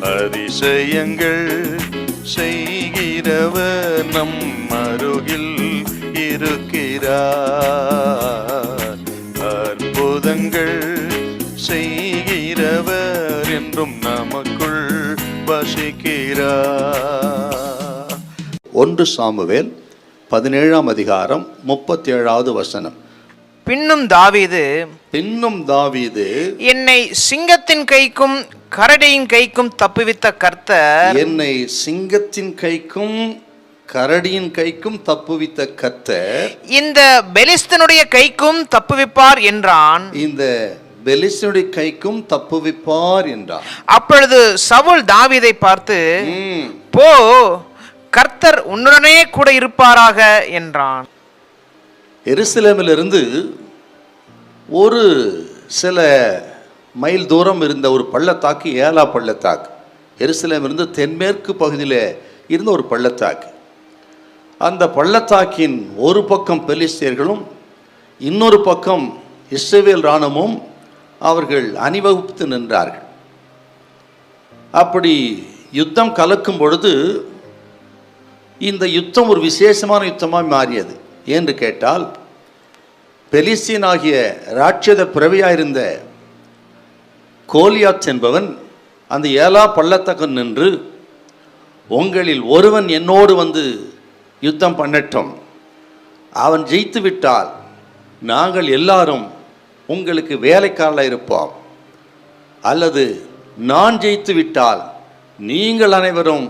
அதிசயங்கள் செய்கிறவர் நம் அருகில் இருக்கிறார். அற்புதங்கள் செய்கிறவர் என்றும் நமக்குள் வசிக்கிறார். ஒன்று சாமுவேல் பதினேழாம் அதிகாரம் முப்பத்தி ஏழாவது வசனம். பின்னும் தாவீது பின்னும் தாவீது என்னை சிங்கத்தின் கைக்கும் கரடியின் கைக்கும் தப்புவித்த கர்த்தர். என்னை சிங்கத்தின் கைக்கும் கரடியின் கைக்கும் தப்புவித்த கர்த்தர். இந்த பெலிஸ்தனுடைய கைக்கும் தப்புவிப்பார் என்றான். இந்த பெலிசனுடைய கைக்கும் தப்புவிப்பார் என்றார் அப்பொழுது சவுல் தாவீதை பார்த்து. போ கர்த்தர் உன்னுடனே கூட இருப்பாராக என்றான். எருசலேமிலிருந்து ஒரு சில மைல் தூரம் இருந்த ஒரு பள்ளத்தாக்கு ஏலா பள்ளத்தாக்கு. எருசலேமிலிருந்து தென்மேற்கு பகுதியில் இருந்த ஒரு பள்ளத்தாக்கு. அந்த பள்ளத்தாக்கின் ஒரு பக்கம் பெலிஸ்தியர்களும் இன்னொரு பக்கம் இஸ்ரேவேல் இராணுவமும் அவர்கள் அணிவகுத்து நின்றார்கள். அப்படி யுத்தம் கலக்கும் பொழுது இந்த யுத்தம் ஒரு விசேஷமான யுத்தமாக மாறியது. என்று கேட்டால் பெலிஸ்தீன் ஆகிய ராட்சத பிறவியாயிருந்த கோலியாத் என்பவன் அந்த ஏலா பள்ளத்தக்கம் நின்று உங்களில் ஒருவன் என்னோடு வந்து யுத்தம் பண்ணட்டும். அவன் ஜெயித்து விட்டால் நாங்கள் எல்லாரும் உங்களுக்கு வேலைக்காரலாக இருப்போம் அல்லது நான் ஜெயித்து விட்டால் நீங்கள் அனைவரும்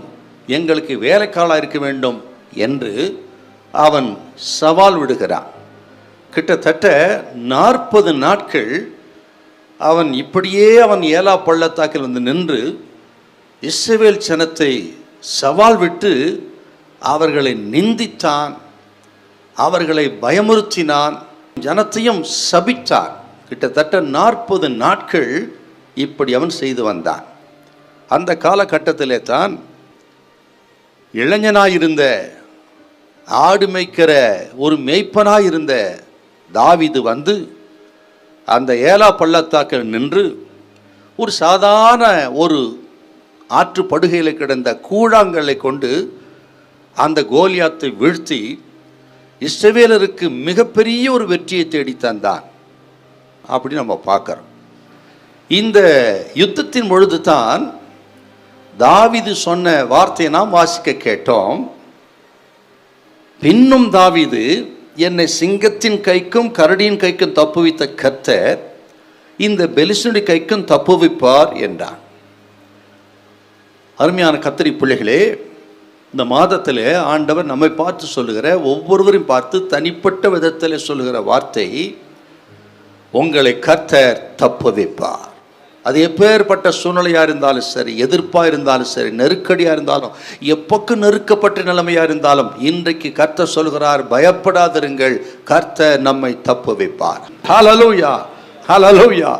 எங்களுக்கு வேலைக்காலாக இருக்க வேண்டும் என்று அவன் சவால் விடுகிறான். கிட்டத்தட்ட நாற்பது நாட்கள் அவன் இப்படியே அவன் ஏலா பள்ளத்தாக்கில் வந்து நின்று இஸ்ரவேல் ஜனத்தை சவால் விட்டு அவர்களை நிந்தித்தான் அவர்களை பயமுறுத்தினான் ஜனத்தையும் சபித்தான். கிட்டத்தட்ட நாற்பது நாட்கள் இப்படி அவன் செய்து வந்தான். அந்த காலகட்டத்திலே தான் இளைஞனாயிருந்த ஆடு மேய்க்கிற ஒரு மேய்ப்பனாக இருந்த தாவிது வந்து அந்த ஏலா பள்ளத்தாக்கில் நின்று ஒரு சாதாரண ஒரு ஆற்று படுகையில் கிடந்த கூழாங்கல்லை கொண்டு அந்த கோலியாத்தை வீழ்த்தி இஸ்ரவேலருக்கு மிகப்பெரிய ஒரு வெற்றியை தேடி தந்தான். அப்படி நம்ம பார்க்குறோம். இந்த யுத்தத்தின் பொழுது தான் தாவிது சொன்ன வார்த்தையை நாம் வாசிக்க கேட்டோம். பின்னும் தாவிது என்னை சிங்கத்தின் கைக்கும் கரடியின் கைக்கும் தப்புவித்த கத்தர் இந்த பெலிசனுடைய கைக்கும் தப்புவிப்பார் என்றான். அருமையான கத்தரி பிள்ளைகளே இந்த மாதத்தில் ஆண்டவர் நம்மை பார்த்து சொல்லுகிற ஒவ்வொருவரையும் பார்த்து தனிப்பட்ட விதத்தில் சொல்லுகிற வார்த்தை உங்களை கத்தர் தப்புவிப்பார். அது எப்பேற்பட்ட சூழ்நிலையாக இருந்தாலும் சரி எதிர்ப்பாக இருந்தாலும் சரி நெருக்கடியாக இருந்தாலும் எப்போக்கு நெருக்கப்பட்ட நிலைமையாக இருந்தாலும் இன்றைக்கு கர்த்தர் சொல்கிறார் பயப்படாதிருங்கள் கர்த்தர் நம்மை தப்பு வைப்பார். Hallelujah hallelujah